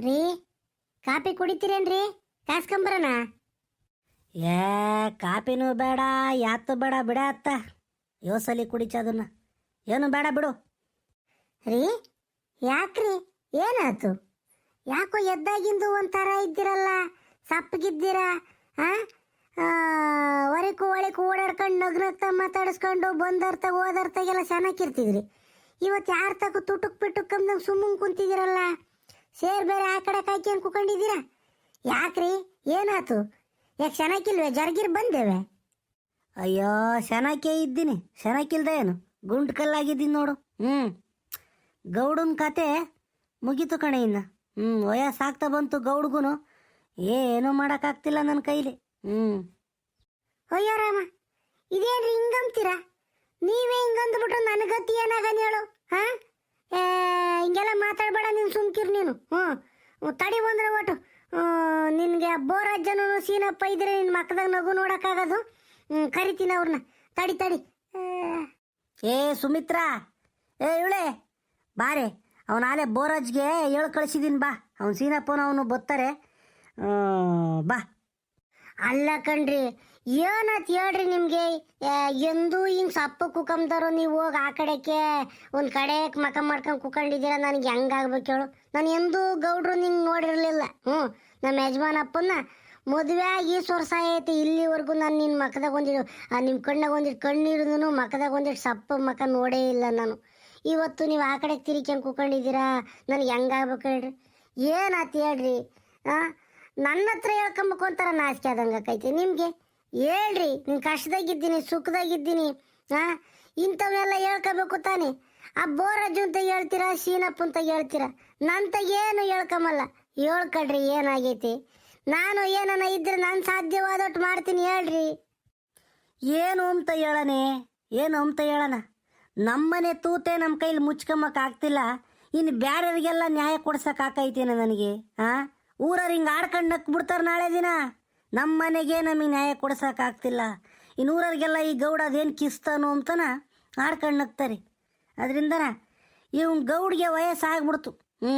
ರೀ ಕಾಪಿ ಕುಡಿತೀರೇನ್ರಿ? ಕಾಸ್ಕೊಂಬರಣ. ಏ ಕಾಪಿನೂ ಬೇಡ ಯಾತು ಬೇಡ ಬಿಡ ಅತ್ತ. ಯೋಸಲಿ ಕುಡಿಚದನ್ನ ಏನು ಬೇಡ ಬಿಡು. ರೀ ಯಾಕ್ರಿ? ಏನಾಯ್ತು? ಯಾಕೋ ಎದ್ದಾಗಿಂದು ಒಂಥರ ಇದ್ದೀರಲ್ಲ? ಸಪ್ಪಗಿದ್ದೀರಾ? ಆ? ಹೊರಕು ಒಳಕು ಓಡಾಡ್ಕೊಂಡು ನಗ್ನಗ್ತ ಮಾತಾಡಿಸ್ಕೊಂಡು ಬಂದರ್ತಾಗ ಹೋದರ್ತಾಗೆಲ್ಲ ಚೆನ್ನಾಗಿರ್ತಿದ್ರಿ ಇವತ್ತು ಯಾರ ತಗೋ ತುಟುಕ್ ಪಿಟುಕ್ ಕಮ್ದಂಗೆ ಸುಮ್ಮನೆ ಕುಂತಿದ್ದೀರಲ್ಲ? ಸೇರ್ ಬೇರೆ ಆ ಕಡೆ ಕಾಯ್ಕೊಂಡು ಕುಕೊಂಡಿದ್ದೀರಾ? ಯಾಕ್ರಿ? ಏನಾತು? ಯಾಕೆ ಚೆನ್ನಾಗಿಲ್ವೇ ಜರಗಿರ್ ಬಂದೇವೆ. ಅಯ್ಯೋ ಶನಕ್ಕೆ ಇದ್ದೀನಿ. ಶನಕ್ಕಿಲ್ದ ಏನು? ಗುಂಡ್ ಕಲ್ಲಾಗಿದ್ದೀನಿ ನೋಡು. ಹ್ಞೂ ಗೌಡನ ಕತೆ ಮುಗೀತು ಕಣೆ ಇನ್ನ. ಹ್ಞೂ ವಯಸ್ಸಾಗ್ತಾ ಬಂತು ಗೌಡ್ಗುನು. ಏನೂ ಮಾಡೋಕ್ಕಾಗ್ತಿಲ್ಲ ನನ್ನ ಕೈಲಿ. ಹ್ಞೂ ಅಯ್ಯೋ, ರಾಮ. ಇದೇನ್ರಿ ಹಿಂಗಂತೀರಾ? ನೀವೇ ಹಿಂಗಂದ್ಬಿಟ್ರೆ ನನಗತಿ ಏನಾಗನ್ ಹೇಳು? ಹಾ? ಹಿಂಗೆಲ್ಲ ಮಾತಾಡ್ಬೇಡ, ನೀನು ಸುಮ್ಕಿರ್ ನೀನು. ಹ್ಞೂ. ತಡಿ ಬಂದ್ರೆ ಒಟ್ಟು ನಿನಗೆ ರಾಜ್ಯನೂ ಸೀನಪ್ಪ ಇದ್ರೆ ನಿನ್ನ ಮಕ್ಕದಾಗ ನಗು ನೋಡೋಕ್ಕಾಗೋದು. ಕರಿತೀನಿ ಅವ್ರನ್ನ ತಡಿ ತಡಿ. ಏ ಸುಮಿತ್ರಾ. ಏ, ಇವಳೆ. ಬಾರೆ ಅವನ ಆಲೆ ಬೋರಾಜ್ಗೆ ಹೇಳು ಕಳಿಸಿದ್ದೀನಿ ಬಾ. ಅವ್ನು ಸೀನಪ್ಪನ ಅವನು ಬತ್ತಾರೆ. ಬಾ. ಅಲ್ಲ ಕಣ್ರಿ ಏನತ್ ಹೇಳ್ರಿ ನಿಮ್ಗೆ? ಎಂದು ಹಿಂಗ್ ಸಪ್ಪ ಕುಕಂದವರು ನೀವು ಹೋಗಿ ಆ ಕಡೆಕ್ಕೆ ಒಂದ್ ಕಡೆ ಮಕ ಮಾಡ್ಕೊಂಡ್ ಕುಕೊಂಡಿದ್ದೀರ, ನನಗೆ ಹೆಂಗಾಗ್ಬೇಕು ಹೇಳು. ನಾನು ಎಂದೂ ಗೌಡ್ರು ನಿಂಗೆ ನೋಡಿರ್ಲಿಲ್ಲ. ಹ್ಞೂ ನಮ್ಮ ಯಜಮಾನಪ್ಪನ್ನ ಮದುವೆ ಆಗಿ ವರ್ಷ ಐತಿ, ಇಲ್ಲಿವರೆಗೂ ನಾನು ನಿನ್ನ ಮಕದಾಗ ಒಂದಿಡು ನಿಮ್ಮ ಕಣ್ಣಾಗ ಒಂದಿಟ್ಟು ಕಣ್ಣೀರಿದನು ಮಕದಾಗ ಒಂದಿಟ್ಟು ಸಪ್ಪ ಮಕ ನೋಡೇ ಇಲ್ಲ ನಾನು. ಇವತ್ತು ನೀವು ಆ ಕಡೆ ತಿರ್ಕೊಂಡ್ ಕುಕೊಂಡಿದ್ದೀರಾ? ನನಗೆ ಹೆಂಗಾಗ್ಬೇಕು ಹೇಳ್ರಿ? ಏನಾತಿ ಹೇಳ್ರಿ ಹಾಂ ನನ್ನ ಹತ್ರ ಹೇಳ್ಕೊಂಬೇಕು ಅಂತಾರ ನಾಚಿಕೆ ಆದಂಗೆ ನಿಮಗೆ. ಹೇಳ್ರಿ, ನೀನು ಕಷ್ಟದಾಗಿದ್ದೀನಿ, ಸುಖದಾಗಿದ್ದೀನಿ ಹಾ ಇಂಥವನ್ನೆಲ್ಲ ಹೇಳ್ಕೋಬೇಕು ತಾನೆ. ಆ ಬೋರಜ್ಜು ಅಂತ ಹೇಳ್ತೀರಾ, ಶೀನಪ್ಪ ಅಂತ ಹೇಳ್ತೀರಾ? ನಂತ ಏನು ಹೇಳ್ಕೊಂಬಲ್ಲ ಹೇಳ್ಕಡ್ರಿ ಏನಾಗೈತಿ? ನಾನು ಏನನ ಇದ್ರೆ ನಾನು ಸಾಧ್ಯವಾದಷ್ಟು ಮಾಡ್ತೀನಿ, ಹೇಳ್ರಿ. ಏನು ಅಂತ ಹೇಳನೆ? ಏನು ಅಂತ ಹೇಳನ? ನಮ್ಮನೆ ತೂತೆ ನಮ್ಮ ಕೈಲಿ ಮುಚ್ಕೊಂಬಕ್ ಆಗ್ತಿಲ್ಲ. ಇನ್ನು ಬ್ಯಾರ್ಯಾರಿಗೆಲ್ಲ ನ್ಯಾಯ ಕೊಡ್ಸಕ್ ಆಕೈತೇನ ನನಗೆ, ಆ? ಊರವ್ರು ಹಿಂಗೆ ಆಡ್ಕೊಂಡು ನಕ್ ಬಿಡ್ತಾರೆ ನಾಳೆ ದಿನ. ನಮ್ಮ ಮನೆಗೆ ನಮಗೆ ನ್ಯಾಯ ಕೊಡ್ಸೋಕ್ಕಾಗ್ತಿಲ್ಲ ಇನ್ನೂರವ್ರಿಗೆಲ್ಲ ಇನ್ನು ಊರವ್ರಿಗೆಲ್ಲ ಈ ಗೌಡ ಅದೇನು ಕಿಸ್ತಾನು ಅಂತನ ಆಡ್ಕೊಂಡು ನಗ್ತಾರೆ. ಅದರಿಂದನ ಇವ್ನ ಗೌಡ್ಗೆ ವಯಸ್ಸಾಗ್ಬಿಡ್ತು. ಹ್ಞೂ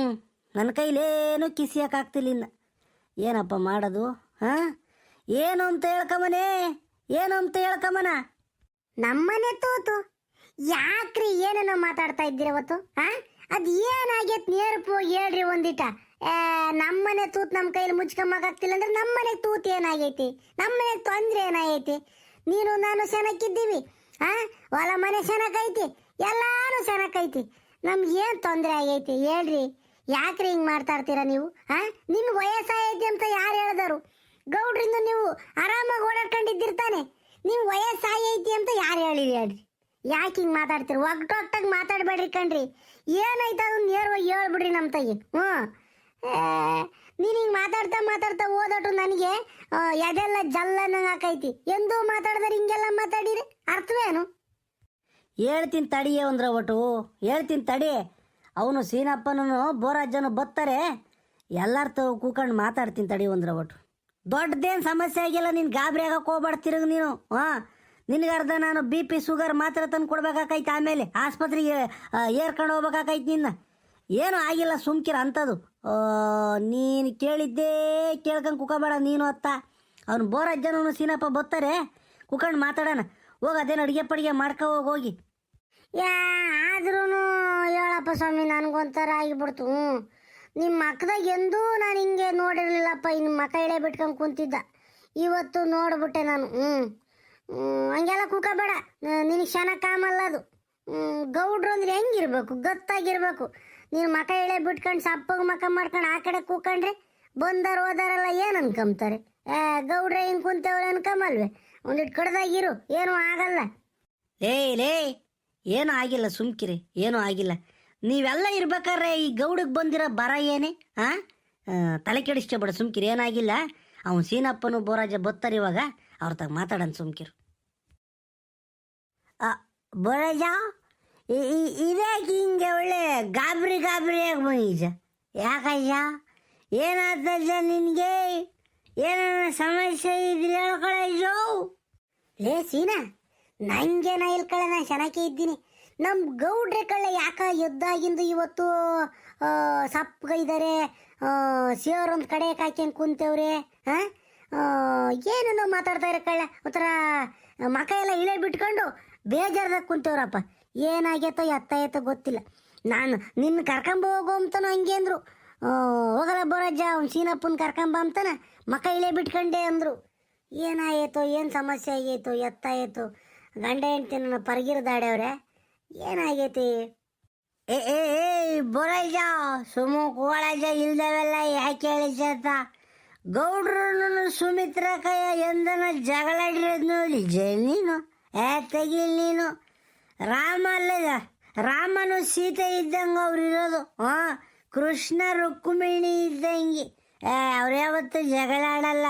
ನನ್ನ ಕೈಲೇನು ಕಿಸಿಯೋಕ್ಕಾಗ್ತಿಲ್ಲ ಇನ್ನು. ಏನಪ್ಪ ಮಾಡೋದು, ಹಾಂ? ಏನು ಅಂತ ಹೇಳ್ಕಮನೇ? ಏನು ಅಂತ ಹೇಳ್ಕಮನ? ನಮ್ಮನೆ ತೋತು. ಯಾಕ್ರಿ ಏನೇನೋ ಮಾತಾಡ್ತಾ ಇದ್ದೀರ ಅವತ್ತು, ಹಾಂ? ಅದು ಏನಾಗೈತೆ ನೇರಪು ಹೇಳ್ರಿ ಒಂದಿಟ. ನಮ್ಮನೆ ತೂತ್ ನಮ್ಮ ಕೈಯಲ್ಲಿ ಮುಚ್ಕೊಂಬಕ್ಕಾಗ್ತಿಲ್ಲ ಅಂದ್ರೆ ನಮ್ಮನೆ ತೂತ್ ಏನಾಗೈತಿ? ನಮ್ಮನೆ ತೊಂದ್ರೆ ಏನಾಗೈತಿ? ನೀನು, ನಾನು ಸೆನಕ್ಕಿದ್ದೀವಿ ಆ? ಹೊಲ, ಮನೆ ಸೆನಕೈತಿ ಎಲ್ಲಾನು ಸೆನಕೈತಿ ನಮ್ಗೆ ತೊಂದರೆ ಆಗೈತಿ? ಹೇಳ್ರಿ. ಯಾಕ್ರಿ ಹಿಂಗ್ ಮಾಡ್ತಾ ಇರ್ತೀರಾ ನೀವು, ಆ? ನಿಮ್ಗೆ ವಯಸ್ಸಾಯ್ತಿ ಅಂತ ಯಾರು ಹೇಳ್ದರು? ಗೌಡ್ರಿಂದ ನೀವು ಆರಾಮಾಗಿ ಓಡಾಡ್ಕೊಂಡಿದ್ದಿರ್ತಾನೆ. ನೀವು ವಯಸ್ಸಾಗೈತಿ ಅಂತ ಯಾರು ಹೇಳಿರಿ ಹೇಳ್ರಿ? ಯಾಕೆ ಹಿಂಗೆ ಮಾತಾಡ್ತೀರಿ? ಒಗ್ಟೊಟ್ಟಾಗಿ ಮಾತಾಡಬೇಡ್ರಿ ಕಣ್ರಿ. ಏನೈತೆ ಅದನ್ನ ನೇರವಾಗಿ ಹೇಳ್ಬಿಡ್ರಿ ನಮ್ಮ ತಾಯಿ. ಹ್ಞೂ ನೀನು ಹಿಂಗೆ ಮಾತಾಡ್ತಾ ಮಾತಾಡ್ತಾ ಓದಾಟು ನನಗೆ ಎದೆಲ್ಲ ಜಲ್ಲನಂಗೆ ಹಾಕೈತಿ ಎಂದೂ ಮಾತಾಡಿದ್ರೆ ಹಿಂಗೆಲ್ಲ ಮಾತಾಡಿರಿ ಅರ್ಥವೇನು? ಹೇಳ್ತೀನಿ ತಡಿಯೇ ಒಂದ್ರ ಒಟ್ಟು. ಹೇಳ್ತೀನಿ ತಡಿ. ಅವನು ಸೀನಪ್ಪನೂ ಬೋರಾಜನು ಬತ್ತಾರೆ. ಎಲ್ಲರ ತ ಕೂಕೊಂಡು ಮಾತಾಡ್ತೀನಿ ತಡಿ ಒಂದ್ರ ಒಟ್ಟು. ದೊಡ್ಡದೇನು ಸಮಸ್ಯೆ ಆಗಿಲ್ಲ, ನೀನು ಗಾಬರಿ ಆಗಕ್ಕೆ ಹೋಗ್ಬಾರ್ದು ತಿರುಗಿ ನೀನು, ಹಾಂ? ನಿನಗರ್ಧ ನಾನು ಬಿ ಪಿ ಶುಗರ್ ಮಾತ್ರ ತಂದು ಕೊಡ್ಬೇಕಾಕೈತೆ ಆಮೇಲೆ. ಆಸ್ಪತ್ರೆಗೆ ಏರ್ಕೊಂಡು ಹೋಗ್ಬೇಕಾಕೈತೆ ನಿನ್ನ. ಏನೂ ಆಗಿಲ್ಲ, ಸುಮ್ಕಿರ ಅಂಥದ್ದು. ನೀನು ಕೇಳಿದ್ದೇ ಕೇಳ್ಕೊಂಡು ಕುಕೋಬೇಡ ನೀನು ಅತ್ತ. ಅವ್ನು ಬೋರಜ್ಜನೂ ಸೀನಪ್ಪ ಬತ್ತಾರೆ, ಕುಕೊಂಡು ಮಾತಾಡೋಣ. ಹೋಗಿ ಅದೇನು ಅಡುಗೆ ಪಡಿಗೆ ಮಾಡ್ಕೊ ಹೋಗಿ ಯಾ ಆದ್ರೂ ಹೇಳಪ್ಪ ಸ್ವಾಮಿ, ನನಗೊಂಥರ ಆಗಿಬಿಡ್ತು. ಹ್ಞೂ ನಿಮ್ಮ ಮಕ್ಕದಾಗ ಎಂದೂ ನಾನು ಹಿಂಗೆ ನೋಡಿರಲಿಲ್ಲಪ್ಪ ಇನ್ನು ಮಕ್ಕ ಇಳೆ ಬಿಟ್ಕೊಂಡು ಕುಂತಿದ್ದ. ಇವತ್ತು ನೋಡ್ಬಿಟ್ಟೆ ನಾನು ಹ್ಞೂ ಹಂಗೆಲ್ಲ ಕೂಕಬೇಡ. ನಿನಗೆ ಶನ ಕಾಮಲ್ಲ ಅದು. ಗೌಡ್ರು ಅಂದ್ರೆ ಹೆಂಗಿರ್ಬೇಕು? ಗತ್ತಾಗಿರ್ಬೇಕು. ನೀನು ಮಕ ಇಳೆ ಬಿಟ್ಕೊಂಡು ಸಪ್ಪಗೆ ಮಕ ಮಾಡ್ಕೊಂಡು ಆ ಕಡೆ ಕೂಕೊಂಡ್ರೆ ಬಂದಾರ ಹೋದಾರಲ್ಲ ಏನು ಅನ್ಕೊಂತಾರೆ ಏ ಗೌಡ್ರೆ ಹಿಂಗೆ ಕುಂತೇವ್ರೆ ಅನ್ಕೊಂಬಲ್ವೆ? ಒಂದಿಟ್ಟು ಕಡ್ದಾಗಿರು ಏನೂ ಆಗಲ್ಲ. ಲೇ ಲೇ ಏನೂ ಆಗಿಲ್ಲ ಸುಮ್ಕಿರಿ ಏನೂ ಆಗಿಲ್ಲ. ನೀವೆಲ್ಲ ಇರ್ಬೇಕಾದ್ರೆ ಈ ಗೌಡಕ್ಕೆ ಬಂದಿರೋ ಬರ ಏನೇ ಹಾಂ ತಲೆ ಕೆಡಿಸ್ಕೊಬೇಡ ಸುಮ್ಕಿರಿ ಏನಾಗಿಲ್ಲ. ಅವನು ಸೀನಪ್ಪನು ಬೋರಾಜ ಬತ್ತಾರೆ ಇವಾಗ ಅವ್ರ ತಗ ಮಾತಾಡೋಣ ಸುಮ್ಕಿರು. ಬೋರಾಜ? ಇದ್ಯಾಕೆ ಹಿಂಗೆ ಒಳ್ಳೆ ಗಾಬರಿ ಗಾಬರಿಯಾಗಿ ಬಂದಿದ್ದ. ಯಾಕಯ್ಯ? ಏನಾದಜ್ಜ ನಿನಗೆ? ಏನನ್ನ ಸಮಸ್ಯೆ ಇದ್ರೆ ಹೇಳ್ಕೊಳ್ಳೋ ಲೇ ಸೀನಾ, ನಂಗೆ ನಾ ಇಲ್ಕಳ ನಾ ಚೆನ್ನಾಗಿ ಇದ್ದೀನಿ. ನಮ್ಮ ಗೌಡ್ರೆ ಕಳ್ಳ ಯಾಕ ಎದ್ದಾಗಿಂದು ಇವತ್ತು ಸಪ್ಪಗೈದಾರೆ ಒಂದು ಕಡೆ ಕಾಯ್ಕೊಂಡು ಕುಂತೇವ್ರೆ ಹಾಂ ಏನೇನೋ ಮಾತಾಡ್ತಾ ಇರೋ ಕಳ್ಳ ಒಂಥರ ಮಕ ಎಲ್ಲ ಇಳೆ ಬಿಟ್ಕೊಂಡು ಬೇಜಾರ್ದಾಗ ಕುಂತೇವ್ರಪ್ಪ. ಏನಾಗೈತೋ ಎತ್ತ ಗೊತ್ತಿಲ್ಲ. ನಾನು ನಿನ್ನ ಕರ್ಕೊಂಬ ಹೋಗೋ ಅಂತನೂ ಹಂಗೆ ಅಂದರು. ಹೋಗಲ್ಲ ಬರೋಜ್ಜ, ಅವ್ನು ಸೀನಪ್ಪನ ಕರ್ಕೊಂಬ ಅಂತಾನ? ಮಕ್ಕ ಇಳೆ ಬಿಟ್ಕೊಂಡೆ ಅಂದರು. ಏನಾಗೈತೋ, ಏನು ಸಮಸ್ಯೆ ಆಗೈತೋ ಎತ್ತ ಗಂಡ ಹೆಂಡ್ತಿ ನನ್ನ ಪರಗಿರದಾಡ್ಯವ್ರೆ ಏನಾಗೈತಿ? ಏ ಏ ಏ ಬರಯ್ಯ ಸುಮ್ಮ ಕೋಳಜ ಇಲ್ದವೆಲ್ಲ ಯಾಕೆ ಹೇಳಿಸತ್ತ ಗೌಡ್ರನ್ನು ಸುಮಿತ್ರ ಕೈಯ ಎಂದನ ಜಗಳಾಡಿರೋದು ನೋಡಿ, ಜೈ ನೀನು. ಏ, ತೆಗಿಲ್ ನೀನು. ರಾಮ ಅಲ್ಲದ ರಾಮನು ಸೀತೆ ಇದ್ದಂಗೆ ಅವ್ರು ಇರೋದು. ಹಾಂ ಕೃಷ್ಣ ರುಕ್ಮಿಣಿ ಇದ್ದಂಗೆ. ಏ, ಅವ್ರು ಯಾವತ್ತು ಜಗಳಾಡಲ್ಲ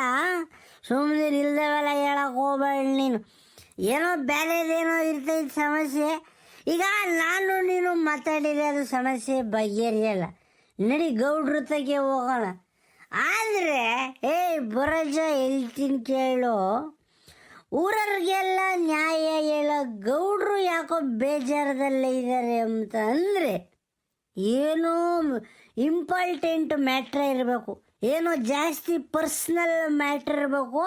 ಸುಮ್ಮನೆ ಇಲ್ದವೆಲ್ಲ ಹೇಳಕ್ ಹೋಗ್ಬೇಡ ನೀನು. ಏನೋ ಬೇರೆದೇನೋ ಇರ್ತೈತೆ ಸಮಸ್ಯೆ. ಈಗ ನಾನು ನೀನು ಮಾತಾಡಿರೋದು ಸಮಸ್ಯೆ ಬಗೆಹರಿಯಲ್ಲ. ನಡಿ ಗೌಡ್ರ ತಗೆ ಹೋಗೋಣ. ಆದರೆ, ಏಯ್, ಬರಜ ಹೇಳ್ತೀನಿ ಕೇಳು. ಊರವ್ರಿಗೆಲ್ಲ ನ್ಯಾಯ ಹೇಳೋ ಗೌಡ್ರು ಯಾಕೋ ಬೇಜಾರದಲ್ಲೇ ಇದ್ದಾರೆ ಅಂತ ಅಂದರೆ ಏನೋ ಇಂಪಾರ್ಟೆಂಟ್ ಮ್ಯಾಟ್ರ್ ಇರಬೇಕು. ಏನೋ ಜಾಸ್ತಿ ಪರ್ಸ್ನಲ್ ಮ್ಯಾಟ್ರ್ ಇರಬೇಕು.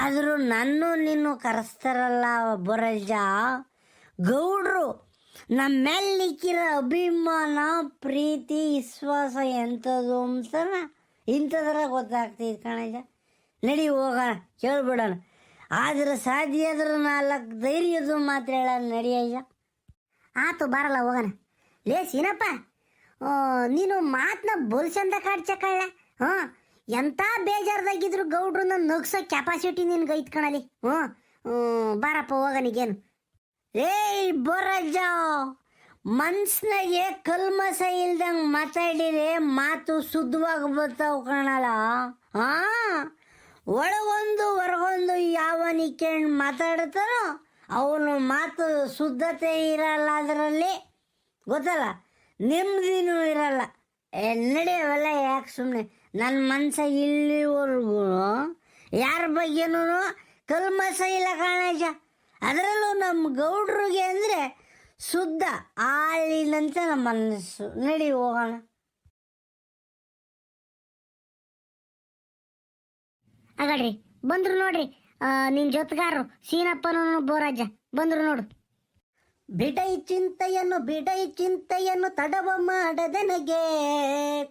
ಆದರೂ ನನ್ನ ನೀನು ಕರೆಸ್ತಾರಲ್ಲ ಬರಜ ಗೌಡ್ರು ನಮ್ಮ ಮೇಲಿಕ್ಕಿರೋ ಅಭಿಮಾನ, ಪ್ರೀತಿ, ವಿಶ್ವಾಸ ಎಂಥದ್ದು ಅಂತ ಇಂಥದ್ರ ಗೊತ್ತಾಗ್ತೈತೆ ಕಣಜ ನಡಿ ಹೋಗೋಣ, ಕೇಳ್ಬಿಡೋಣ. ಆದ್ರೆ ಸಾಧ್ಯ ಆದ್ರೆ ನಾಲ್ಕು ಧೈರ್ಯದ ಮಾತ್ರ ಹೇಳ ನಡಿಯಯ್ಯ ಆತು, ಬರಲ್ಲ, ಹೋಗೋಣ. ಲೇ, ಸೀನಪ್ಪ. ನೀನು ಮಾತನ್ನ ಬೋಲ್ಸಂದ ಕಾಡ್ಚಕಳ್ಳ ಹಾಂ ಎಂಥ ಬೇಜಾರ್ದಾಗಿದ್ರು ಗೌಡ್ರನ್ನ ನಗ್ಸೋ ಕೆಪಾಸಿಟಿ ನಿನ್ಗೆ ಗೈತ್ ಕಣಲಿ ಹ್ಞೂ ಹ್ಞೂ, ಬಾರಪ್ಪ ಹೋಗನಿಗೇನು ಏಯ್ ಬೊರಜ್ಜ ಮನ್ಸ್ನಾಗೆ ಕಲ್ಮಸ ಇಲ್ದಂಗೆ ಮಾತಾಡಿದ್ರೆ ಮಾತು ಶುದ್ಧವಾಗಿ ಬರ್ತಾವ ಕಣಲ್ಲ. ಹಾ ಒಳಗೊಂದು ಹೊರಗೊಂದು ಯಾವನಿಕೊಂಡು ಮಾತಾಡ್ತಾನೋ ಅವನು ಮಾತು ಶುದ್ಧತೆ ಇರಲ್ಲ ಅದರಲ್ಲಿ. ಗೊತ್ತಲ್ಲ? ನೆಮ್ಮದಿನೂ ಇರಲ್ಲ. ನಡೆಯವಲ್ಲ ಯಾಕೆ ಸುಮ್ಮನೆ ನನ್ನ ಮನಸ್ಸ ಇಲ್ಲಿವರೆಗೂ ಯಾರ ಬಗ್ಗೆನೂ ಕಲ್ಮಸ ಇಲ್ಲ ಕಾಣಜ ಅದರಲ್ಲೂ ನಮ್ಮ ಗೌಡ್ರಿಗೆ ಅಂದರೆ ಶುದ್ಧ, ಆಳಿನಂತೆ ನಮ್ಮ ಮನಸ್ಸು. ನಡಿ ಹೋಗೋಣ. ಆಗಡ್ರಿ ಬಂದ್ರು ನೋಡ್ರಿ. ನಿನ್ ಜೊತೆಗಾರು ಸೀನಪ್ಪನೂ ಬೋರಾಜ ಬಂದ್ರು ನೋಡು. ಬಿಡೈ ಚಿಂತೆಯನ್ನು ಬಿಡೈ ಚಿಂತೆಯನ್ನು ತಡವ ಮಾಡದೆನಗೆ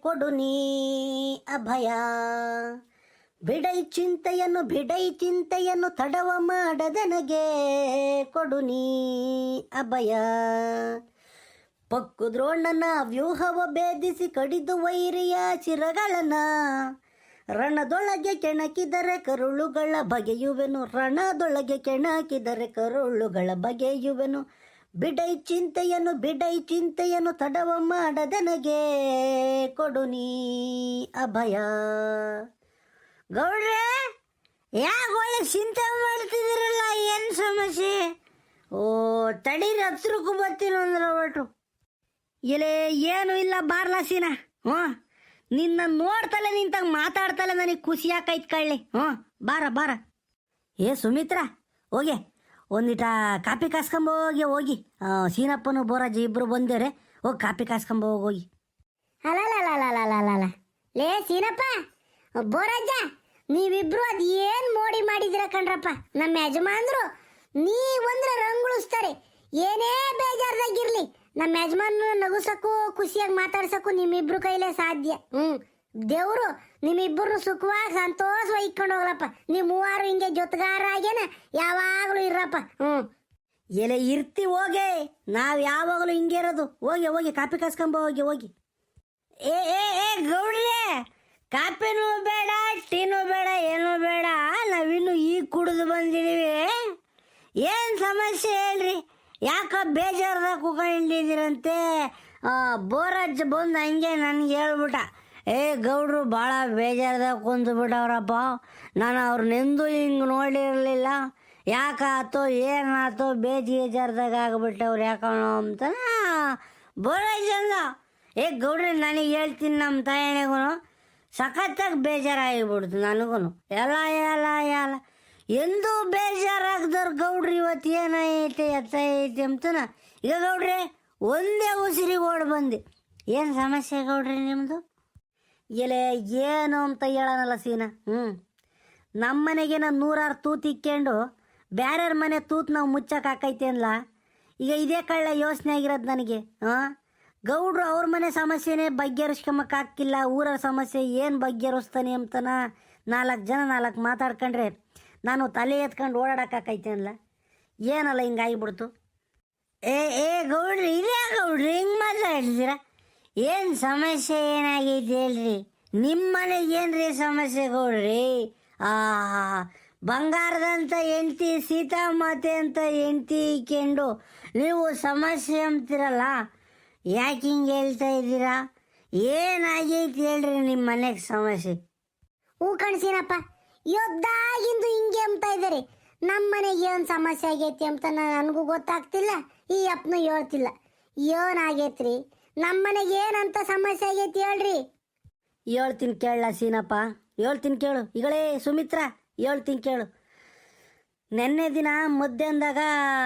ಕೊಡು ನೀ ಅಭಯ. ಬಿಡೈ ಚಿಂತೆಯನ್ನು ಬಿಡೈ ಚಿಂತೆಯನ್ನು ತಡವ ಮಾಡದೆನಗೆ ಕೊಡು ನೀ ಅಭಯ. ಪಕ್ಕು ದ್ರೋಣನ ವ್ಯೂಹವ ಭೇದಿಸಿ ಕಡಿದು ವೈರಿಯ ಚಿರಗಳನ್ನ ರಣದೊಳಗೆ ಕೆಣಕಿದರೆ ಕರುಳುಗಳ ಬಗೆಯುವೆನು. ರಣದೊಳಗೆ ಕೆಣಕಿದರೆ ಕರುಳುಗಳ ಬಗೆಯುವೆನು. ಬಿಡೈ ಚಿಂತೆಯನ್ನು ಬಿಡೈ ಚಿಂತೆಯನ್ನು ತಡವ ಮಾಡದೆನಗೆ ಕೊಡು ನೀ ಅಭಯ. ಗೌಡ್ರೆ, ಯಾಕೆ ಒಳ್ಳೆ ಚಿಂತೆ ಮಾಡ್ತಿದ್ದೀರಲ್ಲ ಏನು ಸಮಸ್ಯೆ? ಓ, ತಡೀರಿ, ಹತ್ರಕ್ಕೂ ಬರ್ತೀನಿ ಅಂದ್ರೆ ಒಟ್ಟು. ಇಲ್ಲೇ ಏನು ಇಲ್ಲ, ಬಾರ್ಲಾಸಿನ. ಸೀನ ಹ್ಞೂ ನಿನ್ನ ನೋಡ್ತಲೆ ನಿಂತ ಮಾತಾಡ್ತಲೆ ನನಗೆ ಖುಷಿ ಆಕೈತ್ ಕಳ್ಳಿ. ಹ್ಞೂ, ಬಾರ ಬಾರ. ಏ, ಸುಮಿತ್ರ, ಹೋಗಿ. ಒಂದಿಟ ಕಾಪಿ ಕಾಸ್ಕೊಂಬೋಗಿ ಹೋಗಿ ಸೀನಪ್ಪನು ಬೋರಾಜಿ ಇಬ್ರು ಬಂದೇರೆ ಹೋಗಿ ಕಾಪಿ ಕಾಸ್ಕೊಂಬೋಗಿ ಹೋಗಿ ಲೇ, ಸೀನಪ್ಪ, ಬೋರಾಜ, ನೀವಿಬ್ರು ಅದು ಏನ್ ಮೋಡಿ ಮಾಡಿದಿರ ಕಣ್ರಪ್ಪ? ನಮ್ಮ ಯಜಮಾನ್ರು ನೀವಂದ್ರೆ ರಂಗುಳಿಸ್ತಾರೆ. ಏನೇ ಬೇಜಾರ್ದಾಗಿರ್ಲಿ ನಮ್ಮ ಯಜಮಾನ ನಗುಸಕ್ಕೂ, ಖುಷಿಯಾಗಿ ಮಾತಾಡ್ಸಕ್ಕೂ ನಿಮ್ಮಿಬ್ರು ಕೈಲೇ ಸಾಧ್ಯ. ಹ್ಮ್. ದೇವ್ರು ನಿಮ್ಮಿಬ್ಬರು ಸುಖವಾಗಿ ಸಂತೋಷವಾಗಿ ಇಕ್ಕೊಂಡು ಹೋಗ್ಲಪ್ಪ. ನೀವು ಮೂವರು ಹಿಂಗೆ ಜೊತೆಗಾರಾಗೇನ ಯಾವಾಗಲೂ ಇರಪ್ಪ ಹ್ಮ್. ಎಲೆ ಇರ್ತಿ ಹೋಗೆ, ನಾವ್ ಯಾವಾಗಲೂ ಹಿಂಗೆ ಇರೋದು. ಹೋಗಿ ಹೋಗಿ, ಕಾಪಿ ಕಸ್ಕೊಂಬ, ಹೋಗಿ ಹೋಗಿ. ಏ ಏ ಏ, ಗೌಡ್ರೆ, ಕಾಪಿನೂ ಬೇಡ, ಟೀನೂ ಬೇಡ, ಏನೂ ಬೇಡ. ನಾವಿನ್ನು ಈಗ ಕುಡಿದು ಬಂದಿದ್ದೀವಿ ಏನು ಸಮಸ್ಯೆ ಹೇಳ್ರಿ? ಯಾಕ ಬೇಜಾರ್ದಾಗ ಕುಕೊಂಡಿದ್ದೀರಂತೆ? ಬೋರಜ್ ಬಂದು ಹಂಗೆ ನನಗೆ ಹೇಳ್ಬಿಟ್ಟ. ಏ, ಗೌಡ್ರು ಭಾಳ ಬೇಜಾರ್ದಾಗ ಕುಂದು ಬಿಟ್ಟವ್ರಪ್ಪ ನಾನು ಅವ್ರನ್ನೆಂದೂ ಹಿಂಗೆ ನೋಡಿರಲಿಲ್ಲ. ಯಾಕಾತೋ ಏನಾತೋ ಬೇಜ್ ಬೇಜಾರ್ದಾಗ ಆಗಿಬಿಟ್ಟವ್ರು ಯಾಕಣೋ ಅಂತ. ಬೋರಜ್ ಅಂದ ಏ, ಗೌಡ್ರಿ, ನನಗೆ ಹೇಳ್ತೀನಿ ನಮ್ಮ ತಾಯಿಗೂ ಸಖತ್ತಾಗಿ ಬೇಜಾರಾಗಿಬಿಡ್ತು ನನಗೂ ಎಲ್ಲ ಎಲ್ಲ ಎಲ್ಲ. ಎಂದೂ ಬೇಜಾರಾಗ್ದವ್ರು ಗೌಡ್ರಿ ಇವತ್ತು ಏನೈತೆ ಎತ್ತ ಐತೆ ಅಂತನ. ಈಗ ಗೌಡ್ರಿ, ಒಂದೇ ಉಸಿರಿಗೆ ಓಡ್ ಬಂದೆ. ಏನು ಸಮಸ್ಯೆ ಗೌಡ್ರಿ ನಿಮ್ಮದು ಎಲೆ, ಏನು ಅಂತ ಹೇಳೋಣಲ್ಲ ಸೀನಾ. ಹ್ಞೂ ನಮ್ಮ ನೂರಾರು ತೂತು ಇಕ್ಕೊಂಡು ಬೇರೆಯವ್ರ ಮನೆ ತೂತು ನಾವು ಮುಚ್ಚಕ್ಕೆ ಹಾಕೈತೆ ಅನ್ಲ. ಈಗ ಇದೇ ಕಳ್ಳ ಯೋಚನೆ ಆಗಿರೋದು ನನಗೆ ಹಾಂ ಗೌಡ್ರು ಅವ್ರ ಮನೆ ಸಮಸ್ಯೆನೇ ಹಾಕಿಲ್ಲ ಊರ ಸಮಸ್ಯೆ ಏನು ಬಗೆಹರಿಸ್ತಾನೆ ಅಂತನ. ನಾಲ್ಕು ಜನ ನಾಲ್ಕು ಮಾತಾಡ್ಕೊಂಡ್ರೆ. ನಾನು ತಲೆ ಎತ್ಕೊಂಡು ಓಡಾಡೋಕ್ಕಾಕೈತೇನಲ್ಲ? ಏನಲ್ಲ ಹಿಂಗಾಗಿಬಿಡ್ತು ಏ ಏ, ಗೌಡ್ರಿ ಇದೇ ಗೌಡ್ರಿ, ಹಿಂಗೆ ಮಾತಾಡಿದ್ದೀರಾ ಏನು ಸಮಸ್ಯೆ ಏನಾಗೈತೆ ಹೇಳ್ರಿ? ನಿಮ್ಮ ಮನೆಗೆ ಏನ್ರಿ ಸಮಸ್ಯೆ ಗೌಡ್ರಿ? ಆ, ಬಂಗಾರದಂತ ಹೆಂಡ್ತಿ, ಸೀತಾಮಾತೆ ಅಂತ ಹೆಂಡ್ತಿ ಕೆಂಡು ನೀವು ಸಮಸ್ಯೆ ಅಂತೀರಲ್ಲ, ಯಾಕೆ ಹಿಂಗೆ ಹೇಳ್ತಾ ಇದ್ದೀರಾ? ಏನಾಗೈತೆ ಹೇಳ್ರಿ ನಿಮ್ಮ ಮನೆಗೆ ಸಮಸ್ಯೆ? ಹೂ ಕಣ್ಸೀನಪ್ಪ. ಯೋದ್ದಾಗಿಂದು ಹಿಂಗೆ ಅಂತ ಇದ್ದಾರೆ. ನಮ್ಮ ಮನೆಗೆ ಏನು ಸಮಸ್ಯೆ ಆಗೈತಿ ಅಂತ ನನಗೂ ಗೊತ್ತಾಗ್ತಿಲ್ಲ. ಈ ಅಪ್ಪನು ಹೇಳ್ತಿಲ್ಲ. ಏನಾಗೈತ್ರಿ? ನಮ್ಮ ಮನೆಗೆ ಏನಂತ ಸಮಸ್ಯೆ ಆಗೈತಿ ಹೇಳ್ರಿ. ಹೇಳ್ತೀನಿ ಕೇಳಲ್ಲ ಸೀನಪ್ಪ. ಹೇಳ್ತೀನಿ ಕೇಳು. ಈಗಳೇ ಸುಮಿತ್ರ, ಹೇಳ್ತೀನಿ ಕೇಳು. ನೆನ್ನೆ ದಿನ ಮಧ್ಯಾಹ್ನದಾಗ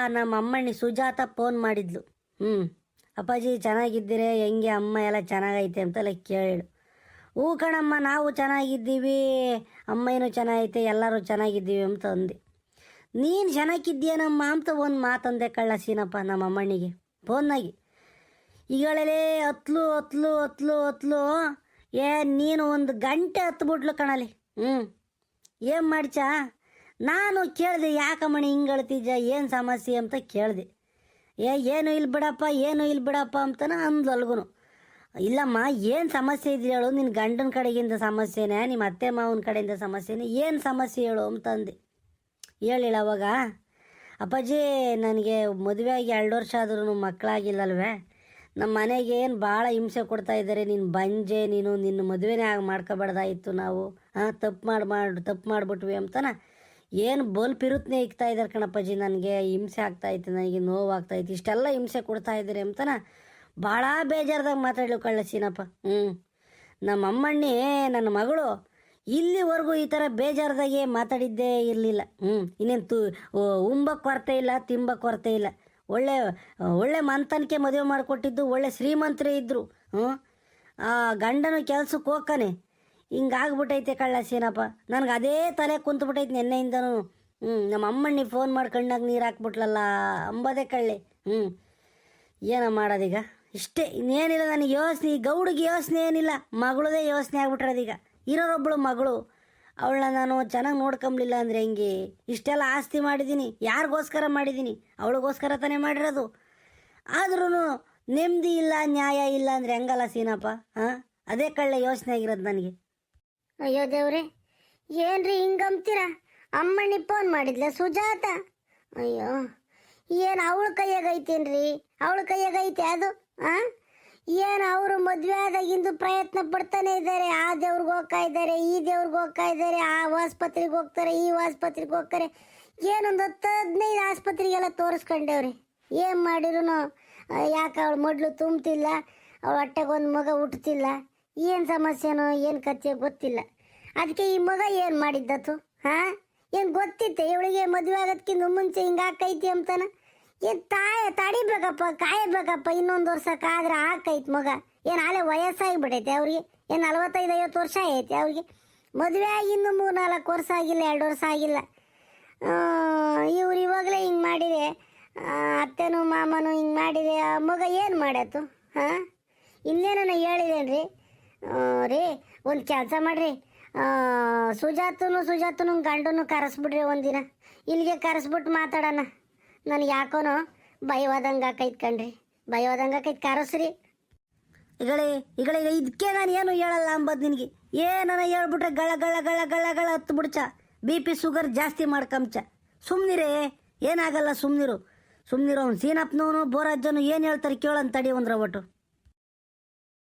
ನಮ್ಮ ಅಮ್ಮಣ್ಣಿ ಸುಜಾತ ಫೋನ್ ಮಾಡಿದ್ಲು. ಹ್ಞೂ ಅಪ್ಪಾಜಿ ಚೆನ್ನಾಗಿದ್ದೀರಿ, ಹೆಂಗೆ? ಅಮ್ಮ ಎಲ್ಲ ಚೆನ್ನಾಗೈತೆ ಅಂತೆಲ್ಲ ಕೇಳು ಹ್ಞೂ ಕಣಮ್ಮ, ನಾವು ಚೆನ್ನಾಗಿದ್ದೀವಿ. ಅಮ್ಮನೂ ಚೆನ್ನಾಗೈತೆ, ಎಲ್ಲರೂ ಚೆನ್ನಾಗಿದ್ದೀವಿ ಅಂತ ಅಂದೆ. ನೀನು ಚೆನ್ನಾಗಿದ್ದೀಯನಮ್ಮ ಅಂತ ಒಂದು ಮಾತಂದೆ ಕಳ್ಳ ಸೀನಪ್ಪ ನಮ್ಮ ಅಮ್ಮಣ್ಣಿಗೆ ಫೋನ್ನಾಗಿ ಈಗಳೇ ಹತ್ಲು ಹತ್ಲು ಹತ್ಲು ಹತ್ಲು ಏ, ನೀನು ಒಂದು ಗಂಟೆ ಹತ್ಬಿಟ್ಲು ಕಣಲಿ ಹ್ಞೂ ಏನು ಮಾಡ್ಚಾ? ನಾನು ಕೇಳಿದೆ, ಯಾಕಮ್ಮಣಿ ಹಿಂಗೆ ಅಳ್ತಿದ್ದ ಏನು ಸಮಸ್ಯೆ ಅಂತ ಕೇಳಿದೆ. ಏ, ಏನು ಇಲ್ಲ ಬಿಡಪ್ಪ ಏನು ಇಲ್ಲ ಬಿಡಪ್ಪ ಅಂತನ ಅಂದ್ಲು ಅಲ್ಗುನು. ಇಲ್ಲಮ್ಮ, ಏನು ಸಮಸ್ಯೆ ಇದೆ ಹೇಳು. ನಿನ್ನ ಗಂಡನ ಕಡೆಗಿಂದ ಸಮಸ್ಯೆನೇ ನಿಮ್ಮ ಅತ್ತೆ ಮಾವನ ಕಡೆಯಿಂದ ಸಮಸ್ಯೆನೇ, ಏನು ಸಮಸ್ಯೆ ಹೇಳು ಅಂತಂದೆ ಹೇಳಿಲ್ಲ ಅವಾಗ. ಅಪ್ಪಾಜಿ, ನನಗೆ ಮದುವೆ ಆಗಿ ಎರಡು ವರ್ಷ ಆದ್ರೂ ಮಕ್ಕಳಾಗಿಲ್ಲಲ್ವೇ ನಮ್ಮ ಮನೆಗೆ ಏನು ಭಾಳ ಹಿಂಸೆ ಕೊಡ್ತಾ ಇದ್ದಾರೆ. ನೀನು ಬಂಜೆ, ನೀನು ನಿನ್ನ ಮದುವೆನೇ ಆಗಿ ಮಾಡ್ಕೋಬಾರ್ದಾಯಿತ್ತು ನಾವು. ಹಾಂ ತಪ್ಪು ಮಾಡಿ ಮಾಡಿ, ತಪ್ಪು ಮಾಡಿಬಿಟ್ವಿ ಅಂತನ. ಏನು ಬೋಲ್ ಪಿರುತ್ನೇ ಇಕ್ತಾ ಇದ್ದಾರೆ ಕಣಪ್ಪಾಜಿ, ನನಗೆ ಹಿಂಸೆ ಆಗ್ತಾಯಿತ್ತು ನನಗೆ ನೋವಾಗ್ತಾಯಿತ್ತು ಇಷ್ಟೆಲ್ಲ ಹಿಂಸೆ ಕೊಡ್ತಾ ಇದ್ದಾರೆ ಅಂತನ. ಭಾಳ ಬೇಜಾರ್ದಾಗ ಮಾತಾಡಲು ಕಳ್ಳ ಸೀನಪ್ಪ ಹ್ಞೂ ನಮ್ಮ ಅಮ್ಮಣ್ಣಿ, ನನ್ನ ಮಗಳು ಇಲ್ಲಿವರೆಗೂ ಈ ಥರ ಬೇಜಾರ್ದಾಗೆ ಮಾತಾಡಿದ್ದೇ ಇರಲಿಲ್ಲ. ಹ್ಞೂ ಇನ್ನೇನು ತು ಉಂಬಕ್ಕೆ ಕೊರತೆ ಇಲ್ಲ ತಿಂಬಕ್ಕೆ ಕೊರತೆ ಇಲ್ಲ. ಒಳ್ಳೆ ಒಳ್ಳೆ ಮಂತನಕ್ಕೆ ಮದುವೆ ಮಾಡಿಕೊಟ್ಟಿದ್ದು, ಒಳ್ಳೆ ಶ್ರೀಮಂತರೇ ಇದ್ದರು ಹ್ಞೂ ಆ ಗಂಡನು ಕೆಲ್ಸಕ್ಕೆ ಹೋಗ್ತಾನೆ. ಹಿಂಗಾಗ್ಬಿಟ್ಟೈತೆ ಕಳ್ಳ ಸೀನಪ್ಪ ನನಗೆ ಅದೇ ತಲೆ ಕುಂತ್ಬಿಟ್ಟೈತೆ ನೆನ್ನೆಯಿಂದನೂ. ಹ್ಞೂ ನಮ್ಮ ಅಮ್ಮಣ್ಣಿ ಫೋನ್ ಕಣ್ಣಾಗ ನೀರು ಹಾಕ್ಬಿಟ್ಲಲ್ಲ, ಅಂಬದೇ ಕಳ್ಳೆ. ಹ್ಞೂ ಏನೋ ಮಾಡೋದೀಗ? ಇಷ್ಟೇ, ಇನ್ನೇನಿಲ್ಲ ನನಗೆ ಯೋಚನೆ ಗೌಡಿಗೆ ಯೋಚನೆ ಏನಿಲ್ಲ. ಮಗಳದೇ ಯೋಚನೆ ಆಗ್ಬಿಟ್ರದೀಗ ಇರೋರೊಬ್ಬಳು ಮಗಳು. ಅವಳನ್ನ ನಾನು ಚೆನ್ನಾಗಿ ನೋಡ್ಕೊಂಬ್ಲಿಲ್ಲ ಅಂದರೆ ಹೆಂಗೆ? ಇಷ್ಟೆಲ್ಲ ಆಸ್ತಿ ಮಾಡಿದ್ದೀನಿ, ಯಾರಿಗೋಸ್ಕರ ಮಾಡಿದ್ದೀನಿ? ಅವಳಿಗೋಸ್ಕರ ತಾನೇ ಮಾಡಿರೋದು. ಆದ್ರೂ ನೆಮ್ಮದಿ ಇಲ್ಲ, ನ್ಯಾಯ ಇಲ್ಲ ಅಂದರೆ ಹೆಂಗಲ್ಲ ಸೀನಪ್ಪ ಹಾಂ ಅದೇ ಕಳ್ಳೆ ಯೋಚನೆ ಆಗಿರೋದು ನನಗೆ. ಅಯ್ಯೋ ದೇವ್ರೆ, ಏನ್ರಿ ಹಿಂಗಂಬ್ತೀರಾ ಅಮ್ಮಣ್ಣಿ ಫೋನ್ ಮಾಡಿದ್ಲ ಸುಜಾತ? ಅಯ್ಯೋ, ಏನು ಅವಳ ಕೈಯಾಗೈತೇನ್ರಿ? ಅವಳ ಕೈಯಾಗೈತೆ ಅದು? ಏನು ಅವರು ಮದುವೆ ಆದಾಗಿಂದು ಪ್ರಯತ್ನ ಪಡ್ತಾನೆ ಇದ್ದಾರೆ. ಆ ದೇವ್ರಿಗೆ ಹೋಗ್ತಾ ಇದ್ದಾರೆ, ಈ ದೇವ್ರಿಗೆ ಹೋಗ್ತಾ ಇದ್ದಾರೆ, ಆ ಆಸ್ಪತ್ರೆಗೆ ಹೋಗ್ತಾರೆ, ಈ ಆಸ್ಪತ್ರೆಗೆ ಹೋಗ್ತಾರೆ. ಏನೊಂದು ಹತ್ತು ಹದಿನೈದು ಆಸ್ಪತ್ರೆಗೆಲ್ಲ ತೋರಿಸ್ಕೊಂಡೇವ್ರಿ. ಏನು ಮಾಡಿರೂ ಯಾಕೆ ಅವಳು ಮೊಡ್ಲು ತುಂಬ್ತಿಲ್ಲ, ಅವಳು ಹೊಟ್ಟೆಗೆ ಒಂದು ಮಗ ಹುಟ್ಟುತ್ತಿಲ್ಲ ಏನು ಸಮಸ್ಯೆನೋ, ಏನು ಕಥೆ ಗೊತ್ತಿಲ್ಲ. ಅದಕ್ಕೆ ಈ ಮಗ ಏನು ಮಾಡಿದ್ದತು ಹಾಂ ಏನು ಗೊತ್ತಿತ್ತು? ಇವಳಿಗೆ ಮದುವೆ ಆಗೋದಕ್ಕಿಂತ ಮುಂಚೆ ಹಿಂಗಾಕೈತಿ ಅಂತಾನ? ಏನು ತಾಯ, ತಡಿಬೇಕಪ್ಪ, ಕಾಯಬೇಕಪ್ಪ, ಇನ್ನೊಂದು ವರ್ಷ ಕಾದ್ರೆ ಹಾಕೈತ್ ಮಗ. ಏನು ಅಲೆ ವಯಸ್ಸಾಗಿ ಬಿಟ್ಟೈತೆ ಅವ್ರಿಗೆ. ಏನು ನಲವತ್ತೈದು, ಐವತ್ತು ವರ್ಷ ಐತೆ ಅವ್ರಿಗೆ. ಮದುವೆ ಆಗಿ ಇನ್ನು ಮೂರು ನಾಲ್ಕು ವರ್ಷ ಆಗಿಲ್ಲ, ಎರಡು ವರ್ಷ ಆಗಿಲ್ಲ. ಇವ್ರು ಇವಾಗಲೇ ಹಿಂಗೆ ಮಾಡಿದೆ ಅತ್ತೆನು ಮಾಮನು ಹಿಂಗೆ ಮಾಡಿದೆ ಮಗ ಏನು ಮಾಡತ್ತು, ಹಾಂ? ನಾ ಹೇಳಿದೇನ್ರಿ? ರೀ, ಒಂದು ಕೆಲಸ ಮಾಡ್ರಿ. ಸುಜಾತನು ಸುಜಾತನು ಗಂಡನು ಕರೆಸ್ಬಿಡ್ರಿ ಒಂದಿನ. ಇಲ್ಲಿಗೆ ಕರೆಸ್ಬಿಟ್ಟು ಮಾತಾಡೋಣ. ನನಗೆ ಯಾಕೋನೋ ಭಯವಾದಂಗೆ ಆಕೈತ್ ಕಣ್ರಿ. ಭಯವಾದಂಗೆ ಆಕೈತ್ ಕಾರಸ್ರಿ. ಈಗಳೇ, ಈಗಳೆ ಇದಕ್ಕೆ ನಾನು ಏನು ಹೇಳಲ್ಲ ಅಂಬದು ನಿನಗೆ. ಏನನ ಹೇಳ್ಬಿಟ್ರೆ ಗಳ ಗಳ ಗಳ ಗಳ ಗಳ ಹತ್ತು ಬಿಡ್ಚ. ಬಿ ಪಿ ಶುಗರ್ ಜಾಸ್ತಿ ಮಾಡ್ಕಂಚ ಸುಮ್ಮನಿರೇ ಏನಾಗಲ್ಲ ಸುಮ್ಮನಿರು ಸುಮ್ಮನಿರು ಅವ್ನು ಸೀನಪ್ಪನವನು ಬೋರಾಜನು ಏನು ಹೇಳ್ತಾರೆ ಕೇಳಂತ ತಡಿ ಒಂದ್ರ ಒಟ್ಟು